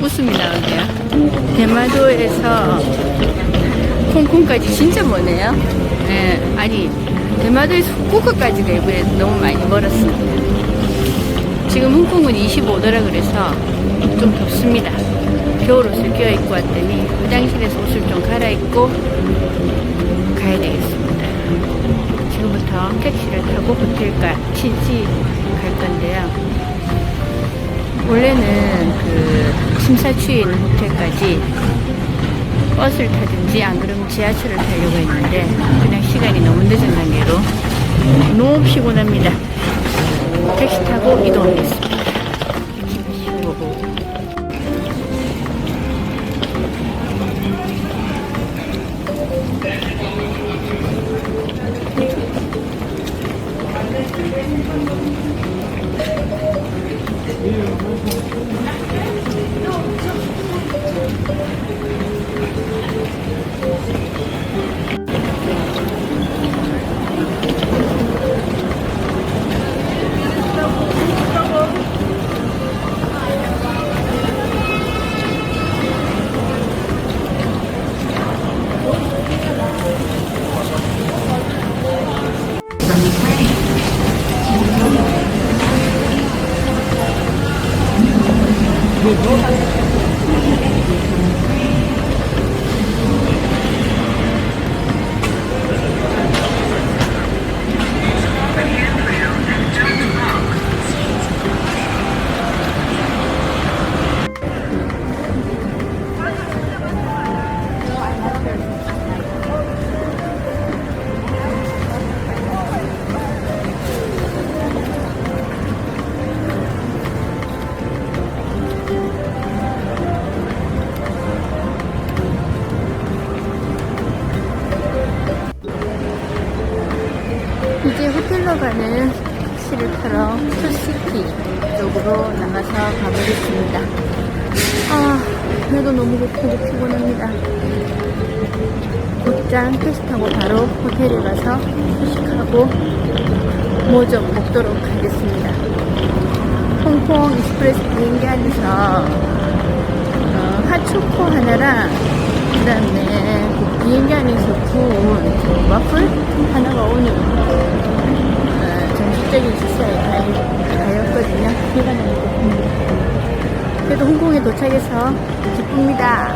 웃음이 나오네요. 대마도에서 홍콩까지 진짜 머네요. 예, 아니 대마도에서 후쿠오카까지가 이번에 너무 많이 멀었습니다. 지금 홍콩은 25도라 그래서 좀 덥습니다. 겨울 옷을 껴입고 왔더니 화장실에서 옷을 좀 갈아입고 가야 되겠습니다. 지금부터 택시를 타고 호텔가 치지 갈 건데요. 원래는 그 심사추에 있는 호텔까지 버스를 타든지 안 그러면 지하철을 타려고 했는데 그냥 시간이 너무 늦은 관계로 너무 피곤합니다. 택시 타고 이동하겠습니다. 이제 いいね。 호텔로 가는 택시를 타러 투시티 쪽으로 나가서 가보겠습니다. 아, 배도 너무 고프고 피곤합니다. 곧장 택시 타고 바로 호텔에 가서 휴식하고 뭐 좀 먹도록 하겠습니다. 홍콩 익스프레스 비행기 안에서 어, 핫초코 하나랑 그 다음에 그 비행기 안에서 구운 그 와플 가- 가였거든요. 그래도 홍콩에 도착해서 기쁩니다.